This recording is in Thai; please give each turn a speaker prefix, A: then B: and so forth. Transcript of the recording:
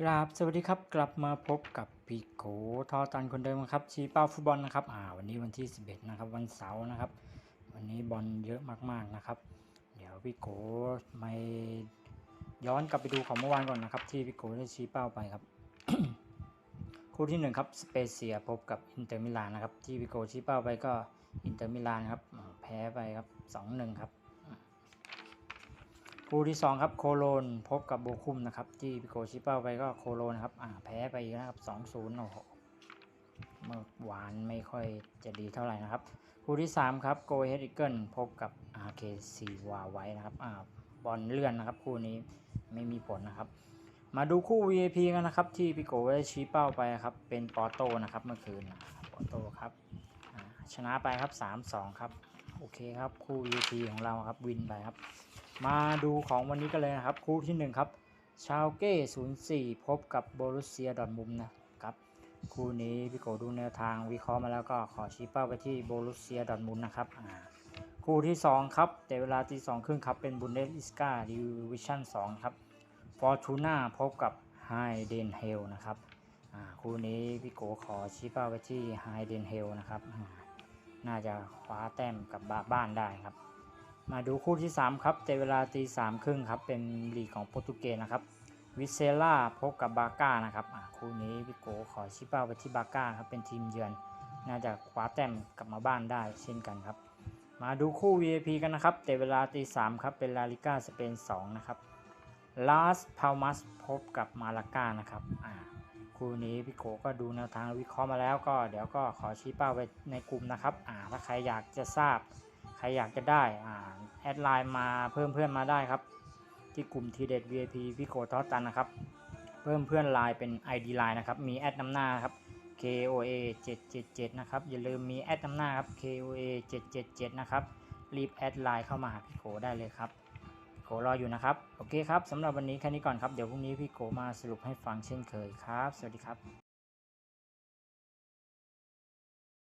A: กราบสวัสดีครับกลับมาพบกับพี่โกทอตันคนเดิมครับชี้เป้าฟุตบอลนะครับอ่าวันนี้วันที่ 11 นะครับ วันเสาร์นะครับ วันนี้บอลเยอะมากๆนะครับ เดี๋ยวพี่โกไม่ย้อนกลับไปดูของเมื่อวานก่อนนะครับ ที่พี่โกได้ชี้เป้าไปครับ คู่ที่หนึ่งครับสเปเซียพบกับอินเตอร์มิลานนะครับที่พี่โกชี้เป้าไปก็อินเตอร์มิลานครับแพ้ไปครับ2-1ครับ คู่ที่สองครับโคโลนพบกับโบคุมนะครับที่พิโกชิเป้าไปก็โคโลนครับอ่าแพ้ไปนะครับสองศูนย์โอ้โหเมื่อหวานไม่ค่อยจะดีเท่าไหร่นะครับ คู่ที่สามครับโกเฮดอิเกิลพบกับอาเคซีวาไว้นะครับอ่าบอลเลื่อนนะครับ คู่นี้ไม่มีผลนะครับ มาดูคู่ VIP กันนะครับ ที่พิโกได้ชี้เป้าไปครับเป็นปอโตนะครับเมื่อคืนปอโตครับชนะไปครับ 3-2 ครับ โอเคครับ คู่ VIP ของเราครับวินไปครับ มาดูของวันนี้กันเลยนะครับ คู่ที่ 1 ครับ ชาวเก้04พบกับโบรุสเซียดอทมุมนะครับ คู่นี้พี่โกดูแนวทางวิเคราะห์มาแล้วก็ขอชี้เป้าไปที่โบรุสเซียดอทมุมนะครับคู่ที่ 2 ครับ แต่เวลาตีสองครึ่งครับ เป็นบุนเดสลิสกาดิวิชั่น2ครับฟอร์ตูน่าพบกับไฮเดนเฮลนะครับคู่นี้พี่โกขอชี้เป้าไปที่ไฮเดนเฮลนะครับน่าจะคว้าแต้มกับบ้านได้ครับ มาดูคู่ที่ 3 ครับแต่เวลาตีสามครึ่งครับ เป็นลีกของโปรตุเกสนะครับ วิเซล่าพบกับบาก้านะครับอ่าคู่นี้พี่โกขอชี้เป้าไปที่บาก้าครับ เป็นทีมเยือน น่าจะคว้าแต้มกลับมาบ้านได้เช่นกันครับ มาดูคู่ VIP กันนะครับแต่เวลาตีสามครับ เป็นลาลิก้าสเปน2นะครับลาสพามัสพบกับมาลาก้านะครับอ่าคู่นี้พี่โกก็ดูแนวทางวิเคราะห์มาแล้วก็เดี๋ยวก็ขอชี้เป้าไปในกลุ่มนะครับอ่าถ้าใครอยากจะทราบ ใครอยากจะได้อ่า แอดไลน์มาเพิ่มเพื่อนมาได้ครับ ที่กลุ่มทีเด็ด VIP พี่โกทอตันนะครับ เพิ่มเพื่อนไลน์เป็น ID ไลน์นะครับ มีแอดนำหน้าครับ KOA 777นะครับ อย่าลืมมีแอดนำหน้าครับ KOA 777นะครับ รีบแอดไลน์เข้ามาพี่โกได้เลยครับโกรออยู่นะครับ โอเคครับสำหรับวันนี้แค่นี้ก่อนครับ เดี๋ยวพรุ่งนี้พี่โกมาสรุปให้ฟังเช่นเคยครับ สวัสดีครับ